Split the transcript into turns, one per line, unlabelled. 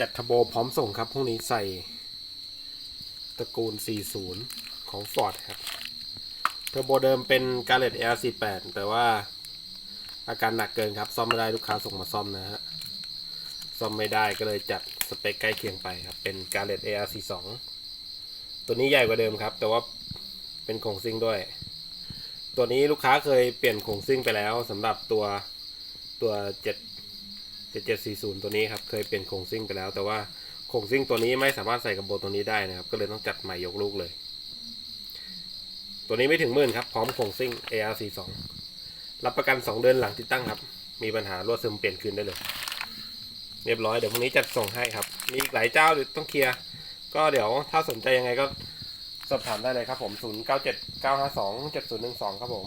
จัดทโบพร้อมส่งครับพรุ่งนี้ใส่ตระกูล 40 ของ Ford ครับเทอร์โบเดิมเป็น g a r r e t L48 แต่ว่าอาการหนักเกินครับ ซ่อมไม่ได้ลูกค้าส่งมาซ่อมนะฮะ ซ่อมไม่ได้ก็เลยจัดสเปคใกล้เคียงไปครับ เป็น g a r r e t AR42 ตัวนี้ใหญ่กว่าเดิมครับ แต่ว่าเป็นโครงซิ่งด้วย ตัวนี้ลูกค้าเคยเปลี่ยนโครงซิ่งไปแล้วสำหรับตัวตัว 7 7740 ตัวนี้ครับเคยเปลี่ยนโครงซิ่งไปแล้ว แต่ว่าโครงซิ่งตัวนี้ไม่สามารถใส่กับโบตัวนี้ได้นะครับ ก็เลยต้องจัดใหม่ยกลูกเลย ตัวนี้ไม่ถึงหมื่นครับ พร้อมโครงซิ่ง AR42 รับประกัน 2 เดือนหลังติดตั้งครับ มีปัญหารั่วซึมเปลี่ยนคืนได้เลย เรียบร้อยเดี๋ยวพรุ่งนี้จัดส่งให้ครับ มีอีกหลายเจ้าเดี๋ยวต้องเคลียร์ก็เดี๋ยวถ้าสนใจยังไงก็สอบถามได้เลยครับผม 0979527012 ครับผม